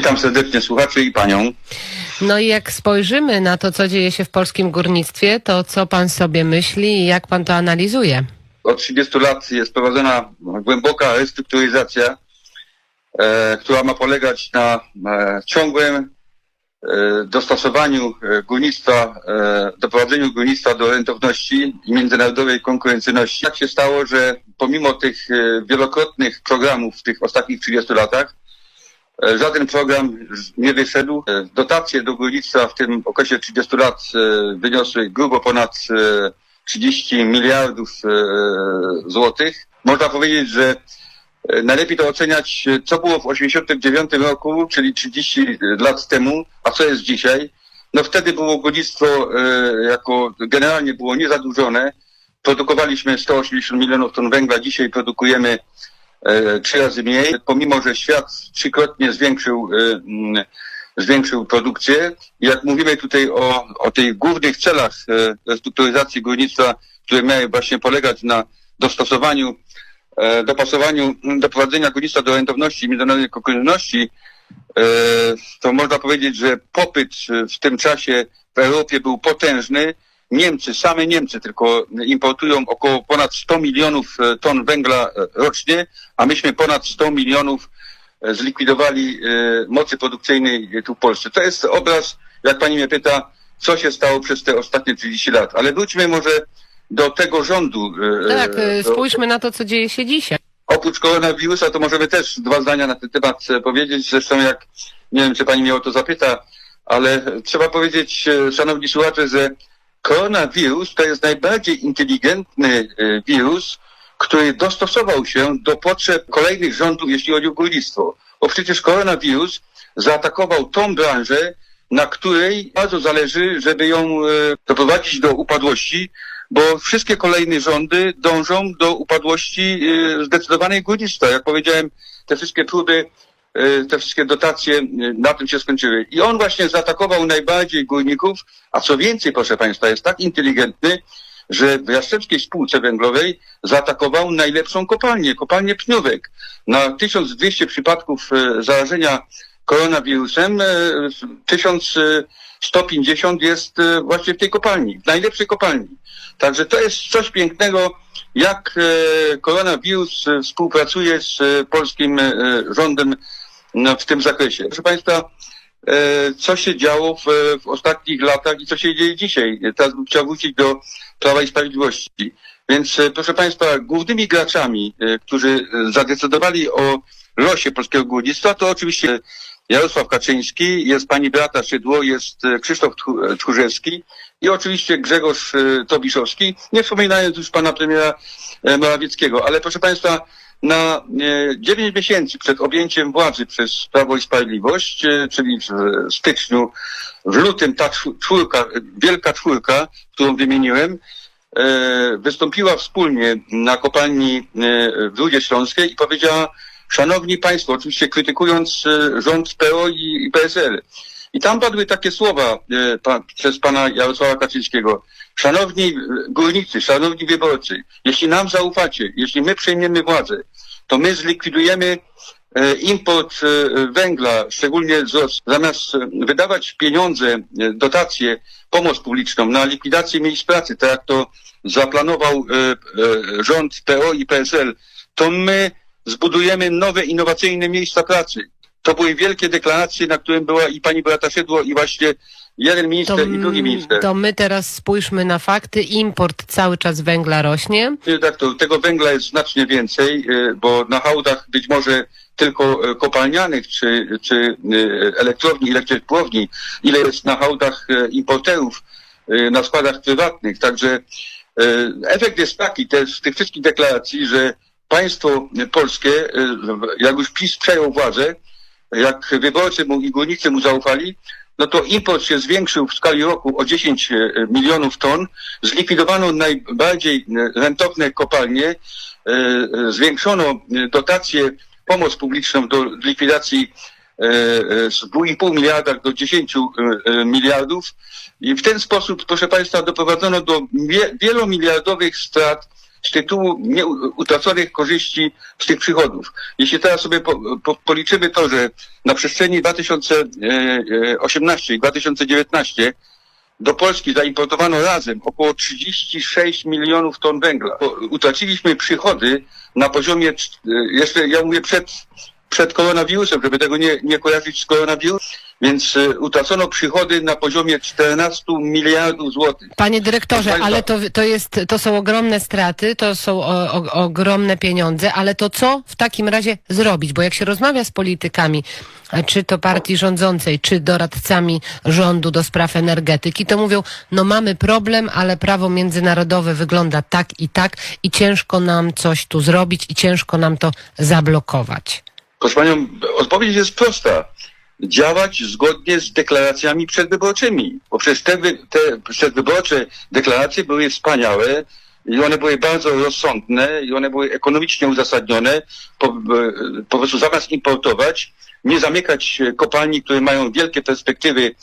Witam serdecznie słuchaczy i panią. No i jak spojrzymy na to, co dzieje się w polskim górnictwie, to co pan sobie myśli i jak pan to analizuje? Od 30 lat jest prowadzona głęboka restrukturyzacja, e, która ma polegać na e, ciągłym e, dostosowaniu e, górnictwa, e, doprowadzeniu górnictwa do rentowności i międzynarodowej konkurencyjności. Tak się stało, że pomimo tych e, wielokrotnych programów w tych ostatnich 30 latach, żaden program nie wyszedł. E, Dotacje do górnictwa w tym okresie 30 lat e, wyniosły grubo ponad e, 30 miliardów e, złotych. Można powiedzieć, że e, najlepiej to oceniać, e, co było w 89 roku, czyli 30 lat temu, a co jest dzisiaj. No wtedy było górnictwo e, jako generalnie było niezadłużone. Produkowaliśmy 180 milionów ton węgla, dzisiaj produkujemy e, trzy razy mniej, pomimo że świat trzykrotnie zwiększył, e, mm, zwiększył produkcję. Jak mówimy tutaj o, o tych głównych celach e, restrukturyzacji górnictwa, które miały właśnie polegać na dostosowaniu, e, dopasowaniu, m, doprowadzenia górnictwa do rentowności i międzynarodowej konkurencyjności, e, to można powiedzieć, że popyt e, w tym czasie w Europie był potężny. Niemcy, same Niemcy tylko importują około ponad 100 milionów e, ton węgla e, rocznie, a myśmy ponad 100 milionów e, zlikwidowali mocy produkcyjnej tu w Polsce. To jest obraz, jak pani mnie pyta, co się stało przez te ostatnie 30 lat. Ale wróćmy może do tego rządu. Tak, do- spójrzmy na to, co dzieje się dzisiaj. Oprócz koronawirusa, to możemy też dwa zdania na ten temat powiedzieć. Zresztą jak, nie wiem, czy pani mnie o to zapyta, ale trzeba powiedzieć, szanowni słuchacze, że koronawirus to jest najbardziej inteligentny e, wirus, który dostosował się do potrzeb kolejnych rządów, jeśli chodzi o górnictwo. Bo przecież koronawirus zaatakował tą branżę, na której bardzo zależy, żeby ją e, doprowadzić do upadłości, bo wszystkie kolejne rządy dążą do upadłości e, zdecydowanej górnictwa. Jak powiedziałem, te wszystkie próby, te wszystkie dotacje e, na tym się skończyły. I on właśnie zaatakował najbardziej górników, a co więcej, proszę Państwa, jest tak inteligentny, że w Jastrzębskiej Spółce Węglowej zaatakował najlepszą kopalnię, kopalnię Pniówek. Na 1200 przypadków e, zarażenia koronawirusem, e, 1150 jest e, właśnie w tej kopalni, w najlepszej kopalni. Także to jest coś pięknego, jak e, koronawirus e, współpracuje z e, polskim e, rządem w tym zakresie. Proszę Państwa, e, co się działo w, w ostatnich latach i co się dzieje dzisiaj. Teraz bym chciał wrócić do Prawa i Sprawiedliwości. Więc e, proszę Państwa, głównymi graczami, e, którzy zadecydowali o losie polskiego górnictwa, to oczywiście Jarosław Kaczyński, jest pani Beata Szydło, jest Krzysztof Tchórzewski i oczywiście Grzegorz Tobiszowski, nie wspominając już pana premiera Morawieckiego. Ale proszę Państwa, na e, 9 miesięcy przed objęciem władzy przez Prawo i Sprawiedliwość, e, czyli w styczniu, w lutym ta czw- czwórka, wielka czwórka, którą wymieniłem, e, wystąpiła wspólnie na kopalni e, w Rudzie Śląskiej i powiedziała, szanowni państwo, oczywiście krytykując e, rząd PO i PSL. I tam padły takie słowa e, pa, przez pana Jarosława Kaczyńskiego. Szanowni e, górnicy, szanowni wyborcy, jeśli nam zaufacie, jeśli my przejmiemy władzę, to my zlikwidujemy e, import e, węgla, szczególnie z Rosji. Zamiast e, wydawać pieniądze, e, dotacje, pomoc publiczną na likwidację miejsc pracy, tak jak to zaplanował e, e, rząd PO i PSL, to my zbudujemy nowe, innowacyjne miejsca pracy. To były wielkie deklaracje, na którym była i pani Beata Szydło i właśnie jeden To, minister i drugi minister. to my teraz spójrzmy na fakty. Import cały czas węgla rośnie. Tak, to tego węgla jest znacznie więcej, y, bo na hałdach być może tylko y, kopalnianych czy, czy y, elektrowni, elektrowni, ile jest na hałdach y, importerów y, na składach prywatnych. Także y, efekt jest taki też z tych wszystkich deklaracji, że państwo polskie, y, jak już PiS przejął władzę, jak wyborcy mu i górnicy mu zaufali, no to import się zwiększył w skali roku o 10 e, milionów ton, zlikwidowano najbardziej e, rentowne kopalnie, e, zwiększono dotacje, pomoc publiczną do likwidacji z 2,5 miliarda do 10 e, e, miliardów. I w ten sposób, proszę Państwa, doprowadzono do wie- wielomiliardowych strat z tytułu nie, utraconych korzyści z tych przychodów. Jeśli teraz sobie po, po, policzymy to, że na przestrzeni 2018 i 2019 do Polski zaimportowano razem około 36 milionów ton węgla. Utraciliśmy przychody na poziomie, cz- jeszcze ja mówię przed, przed koronawirusem, żeby tego nie, nie kojarzyć z koronawirusem, więc e, utracono przychody na poziomie 14 miliardów złotych. Panie dyrektorze, ale to, to, jest, to są ogromne straty, to są o, o, ogromne pieniądze, ale to co w takim razie zrobić? Bo jak się rozmawia z politykami, czy to partii rządzącej, czy doradcami rządu do spraw energetyki, to mówią, no mamy problem, ale prawo międzynarodowe wygląda tak i tak i ciężko nam coś tu zrobić i ciężko nam to zablokować. Proszę Panią, odpowiedź jest prosta. Działać zgodnie z deklaracjami przedwyborczymi. Bo przecież te, te przedwyborcze deklaracje były wspaniałe i one były bardzo rozsądne i one były ekonomicznie uzasadnione. Po, po prostu zamiast importować, nie zamykać kopalni, które mają wielkie perspektywy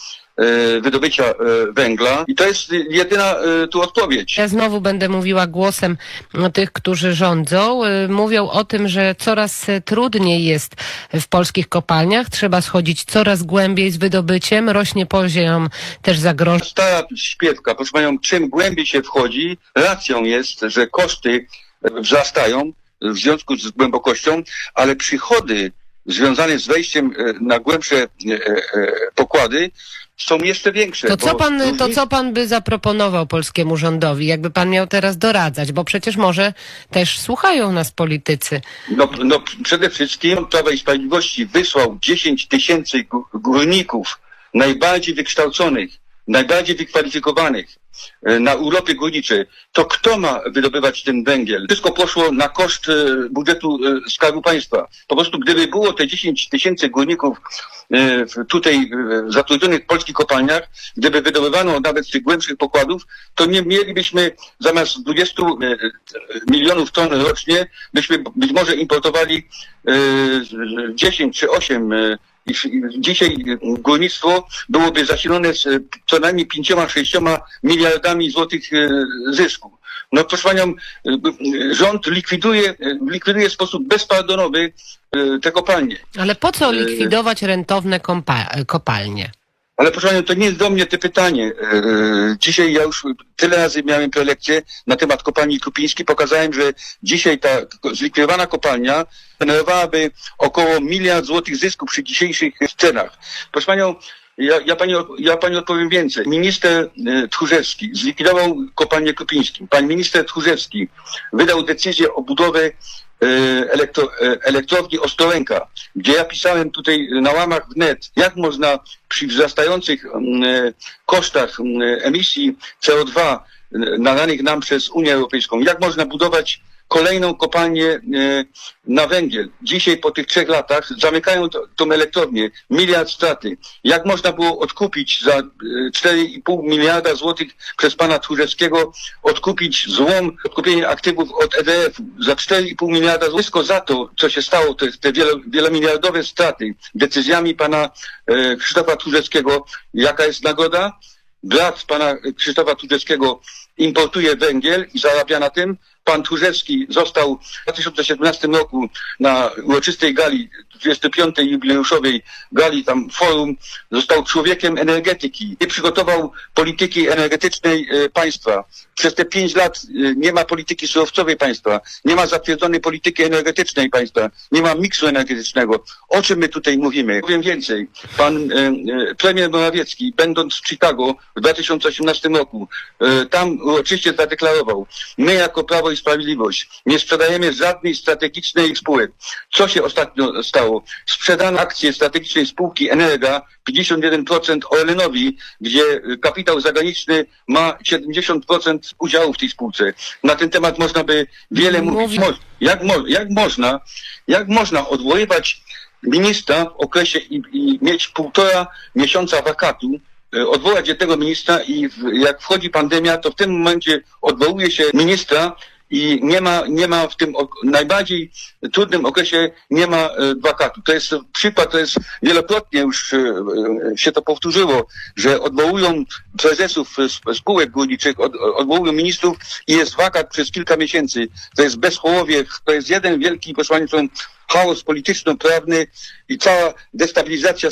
wydobycia e, węgla. I to jest jedyna e, tu odpowiedź. Ja znowu będę mówiła głosem tych, którzy rządzą. Mówią o tym, że coraz trudniej jest w polskich kopalniach. Trzeba schodzić coraz głębiej z wydobyciem. Rośnie poziom też zagrożeń. stara śpiewka, proszę panią, czym głębiej się wchodzi, racją jest, że koszty e, wzrastają w związku z głębokością, ale przychody związane z wejściem e, na głębsze e, e, pokłady są jeszcze większe. To co, pan, to co pan by zaproponował polskiemu rządowi? Jakby pan miał teraz doradzać, bo przecież może też słuchają nas politycy. No, no przede wszystkim Prawa i Sprawiedliwości wysłał 10 tysięcy gó- górników najbardziej wykształconych, najbardziej wykwalifikowanych e, na urlopy górnicze. To kto ma wydobywać ten węgiel? Wszystko poszło na koszt e, budżetu e, Skarbu Państwa. Po prostu gdyby było te 10 tysięcy górników tutaj zatrudnionych w polskich kopalniach, gdyby wydobywano nawet z tych głębszych pokładów, to nie mielibyśmy zamiast 20 e, e, milionów ton rocznie, byśmy być może importowali e, 10 czy 8 e, i w- i Dzisiaj górnictwo byłoby zasilone z e, co najmniej 5-6 miliardami złotych e, zysku. No proszę panią, e, rząd likwiduje, likwiduje w sposób bezpardonowy te kopalnie. Ale po co likwidować rentowne kopalnie? Ale proszę panią, to nie jest do mnie to pytanie. E, e, Dzisiaj ja już tyle razy miałem prelekcję na temat kopalni Krupińskiej. Pokazałem, że dzisiaj ta zlikwidowana kopalnia generowałaby około miliard złotych zysku przy dzisiejszych cenach. Proszę panią, ja, ja, pani, ja pani odpowiem więcej. Minister e, Tchórzewski zlikwidował kopalnię Krupińską. Pan minister Tchórzewski wydał decyzję o budowie e, elektro, e, elektrowni Ostrołęka, gdzie ja pisałem tutaj na łamach wnet, jak można przy wzrastających mm, e, kosztach mm, emisji CO2 e, nadanych nam przez Unię Europejską, jak można budować kolejną kopalnię e, na węgiel. Dzisiaj po tych trzech latach zamykają tą elektrownię, miliard straty. Jak można było odkupić za e, 4,5 miliarda złotych przez pana Tchórzewskiego, odkupić złom, odkupienie aktywów od EDF za 4,5 miliarda złotych. Wszystko za to, co się stało, te, te wielo, wielomiliardowe straty decyzjami pana e, Krzysztofa Tchórzewskiego. Jaka jest nagroda? Brat pana Krzysztofa Tchórzewskiego importuje węgiel i zarabia na tym. Pan Tchórzewski został w 2017 roku na uroczystej gali, 25. jubileuszowej gali, tam forum, został człowiekiem energetyki i przygotował polityki energetycznej e, państwa. Przez te pięć lat e, nie ma polityki surowcowej państwa, nie ma zatwierdzonej polityki energetycznej państwa, nie ma miksu energetycznego. O czym my tutaj mówimy? Powiem więcej. Pan e, premier Morawiecki, będąc w Chicago w 2018 roku, tam uroczyście zadeklarował, my jako Prawo i Sprawiedliwość nie sprzedajemy żadnej strategicznej spółek. Co się ostatnio stało? Sprzedano akcje strategicznej spółki Energa 51% Orlenowi, gdzie kapitał zagraniczny ma 70% udziału w tej spółce. Na ten temat można by wiele Mówi- mówić. Mo- Jak, mo- jak można, jak można odwoływać ministra w okresie i, i mieć półtora miesiąca wakatu, e, odwołać jednego ministra i w, jak wchodzi pandemia, to w tym momencie odwołuje się ministra i nie ma, nie ma w tym najbardziej trudnym okresie nie ma e, wakatu. To jest przykład, to jest wielokrotnie już e, e, się to powtórzyło, że odwołują prezesów sp- spółek górniczych, od, odwołują ministrów i jest wakat przez kilka miesięcy. To jest bezchołowie, to jest jeden wielki, proszę chaos polityczno-prawny i cała destabilizacja